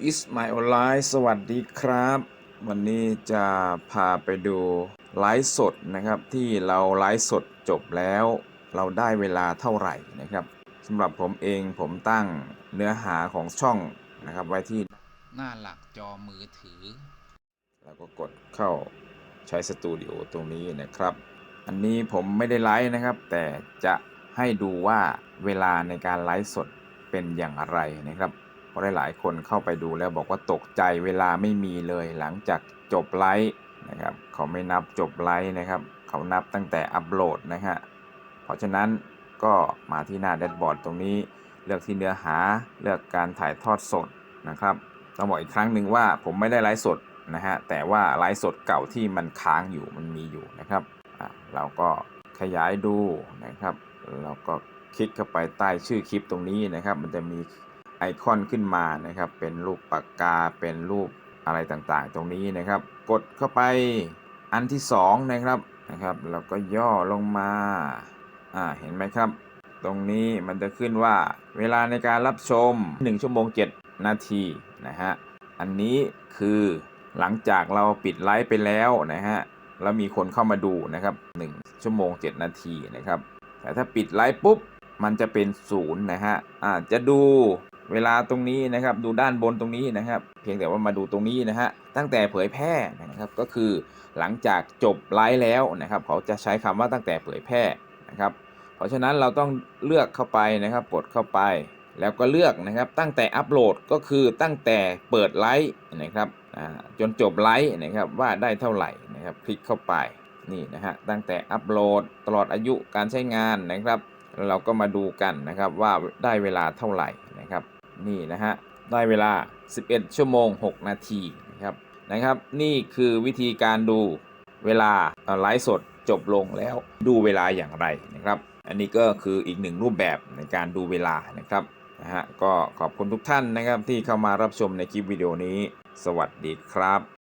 is my online สวัสดีครับ วันนี้จะพาไปดูไลฟ์สดนะครับ ที่เราไลฟ์สดจบแล้ว เราได้เวลาเท่าไหร่นะครับสำหรับผมเองผมตั้งเนื้อหาของช่องนะครับ ไว้ที่หน้าหลักจอมือถือ แล้วก็กดเข้าใช้สตูดิโอตรงนี้นะครับ อันนี้ผมไม่ได้ไลฟ์นะครับ แต่จะให้ดูว่าเวลาในการไลฟ์สดเป็นอย่างไรนะครับเพ ราะหลายๆคนเข้าไปดูแล้วบอกว่าตกใจเวลาไม่มีเลยหลังจากจบไลฟ์นะครับเขาไม่นับจบไลฟ์นะครับ เขานับตั้งแต่อัปโหลดนะฮะเพราะฉะนั้นก็มาที่หน้าแดชบอร์ดตรงนี้ เลือกที่เนื้อหาเลือกการถ่ายทอดสดนะครับต้องบอกอีกครั้งหนึ่งว่าผมไม่ได้ไลฟ์สดนะฮะแต่ว่าไลฟ์สดเก่าที่มันค้างอยู่มันมีอยู่นะครับอะเราก็ขยายดูนะครับเราก็คลิกเข้าไปใต้ชื่อคลิปตรงนี้นะครับ มันจะมี ไอคอนขึ้นมานะครับ เป็นรูปปากกาเป็นรูปอะไรต่างๆ ตรงนี้นะครับ กดเข้าไปอันที่สองนะครับนะครับแล้วก็ย่อลงมาอ่าเห็นไหมครับ ตรงนี้มันจะขึ้นว่าเวลาในการรับชม 1 ชั่วโมง 7 นาทีนะฮะอันนี้คือหลังจากเราปิดไลฟ์ไปแล้วนะฮะแล้วมีคนเข้ามาดูนะครับ 1 ชั่วโมง 7 นาทีนะครับ แต่ถ้าปิดไลฟ์ปุ๊บ มันจะเป็นศูนย์นะฮะอาจจะดู เวลาตรงนี้นะครับ ดูด้านบนตรงนี้นะครับ เพียงแต่ว่ามาดูตรงนี้นะฮะตั้งแต่เผยแพร่นะครับก็คือหลังจากจบไลฟ์แล้วนะครับ เขาจะใช้คำว่าตั้งแต่เผยแพร่นะครับ เพราะฉะนั้นเราต้องเลือกเข้าไปนะครับ กดเข้าไป แล้วก็เลือกนะครับ ตั้งแต่อัปโหลดก็คือตั้งแต่เปิดไลฟ์นะครับจนจบไลฟ์นะครับว่าได้เท่าไหร่นะครับ คลิกเข้าไปนี่นะฮะตั้งแต่อัปโหลดตลอดอายุการใช้งานนะครับแล้วเราก็มาดูกันนะครับว่าได้เวลาเท่าไหร่ นี่นะฮะได้เวลา 11 ชั่วโมง 6 นาทีนะครับนะครับ นี่คือวิธีการดูเวลาไลฟ์สดจบลงแล้วดูเวลาอย่างไรนะครับ อันนี้ก็คืออีกหนึ่งรูปแบบในการดูเวลานะครับนะฮะก็ขอบคุณทุกท่านนะครับที่เข้ามารับชมในคลิปวิดีโอนี้ สวัสดีครับ